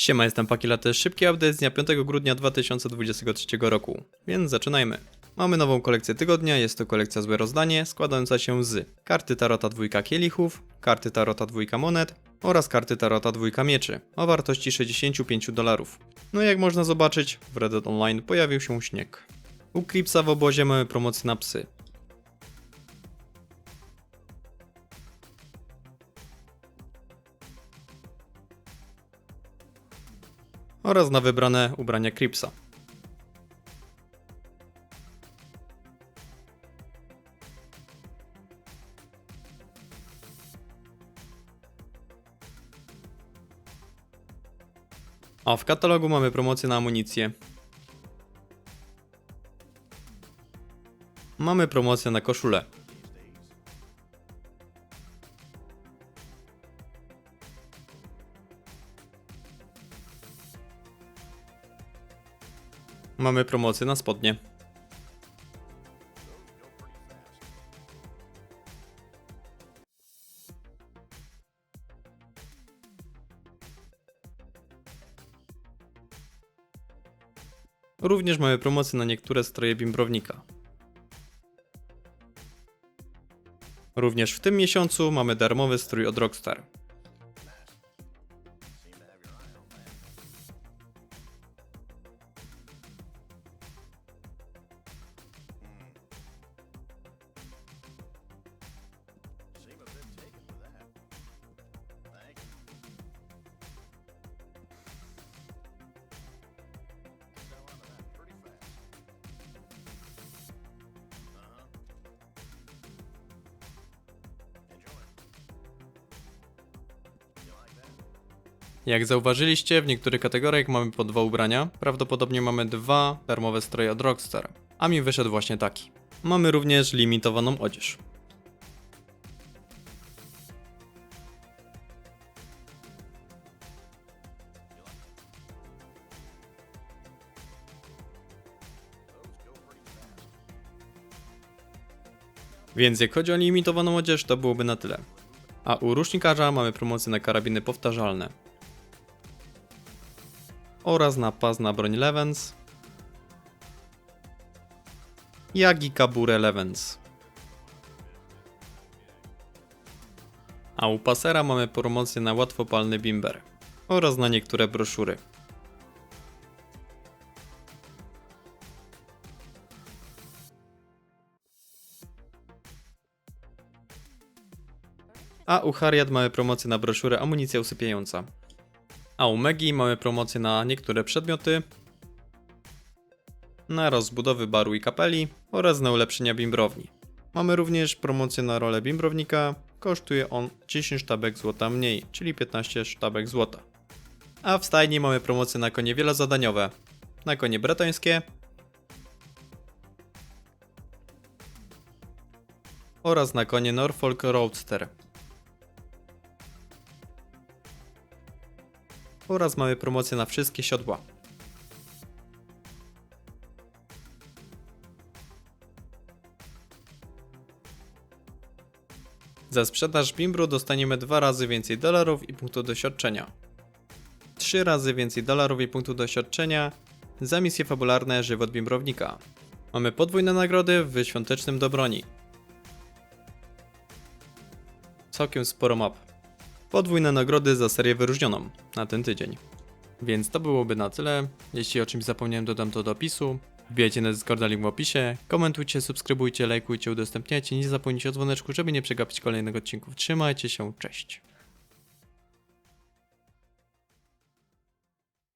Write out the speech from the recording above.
Siema, jestem Pakilaty. Szybki update z dnia 5 grudnia 2023 roku, więc zaczynajmy. Mamy nową kolekcję tygodnia, jest to kolekcja Złe Rozdanie, składająca się z karty Tarota dwójka kielichów, karty Tarota dwójka monet oraz karty Tarota dwójka mieczy o wartości 65 dolarów. No i jak można zobaczyć, w Red Dead Online pojawił się śnieg. U Clipsa w obozie mamy promocję na psy. Oraz na wybrane ubrania Cripsa. A w katalogu mamy promocję na amunicję. Mamy promocję na koszulę. Mamy promocję na spodnie. Również mamy promocję na niektóre stroje bimbrownika. Również w tym miesiącu mamy darmowy strój od Rockstar. Jak zauważyliście, w niektórych kategoriach mamy po dwa ubrania. Prawdopodobnie mamy dwa darmowe stroje od Rockstar. A mi wyszedł właśnie taki. Mamy również limitowaną odzież. Więc jak chodzi o limitowaną odzież, to byłoby na tyle. A u rusznikarza mamy promocję na karabiny powtarzalne. Oraz na pas na broń Levens. Jak i kaburę Levens. A u pasera mamy promocję na łatwopalny bimber. Oraz na niektóre broszury. A u Harriet mamy promocję na broszurę Amunicja usypiająca. A u Megi mamy promocję na niektóre przedmioty, na rozbudowy baru i kapeli oraz na ulepszenia bimbrowni. Mamy również promocję na rolę bimbrownika, kosztuje on 10 sztabek złota mniej, czyli 15 sztabek złota. A w stajni mamy promocję na konie wielozadaniowe, na konie bretońskie oraz na konie Norfolk Roadster. Oraz mamy promocję na wszystkie siodła. Za sprzedaż Bimbru dostaniemy dwa razy więcej dolarów i punktu doświadczenia. Trzy razy więcej dolarów i punktu doświadczenia za misje fabularne Żywot Bimbrownika. Mamy podwójne nagrody w świątecznym do broni. Całkiem sporo map podwójne nagrody za serię wyróżnioną na ten tydzień. Więc to byłoby na tyle. Jeśli o czymś zapomniałem, dodam to do opisu. Wbijajcie na Discorda, link w opisie. Komentujcie, subskrybujcie, lajkujcie, udostępniajcie. Nie zapomnijcie o dzwoneczku, żeby nie przegapić kolejnych odcinków. Trzymajcie się, cześć.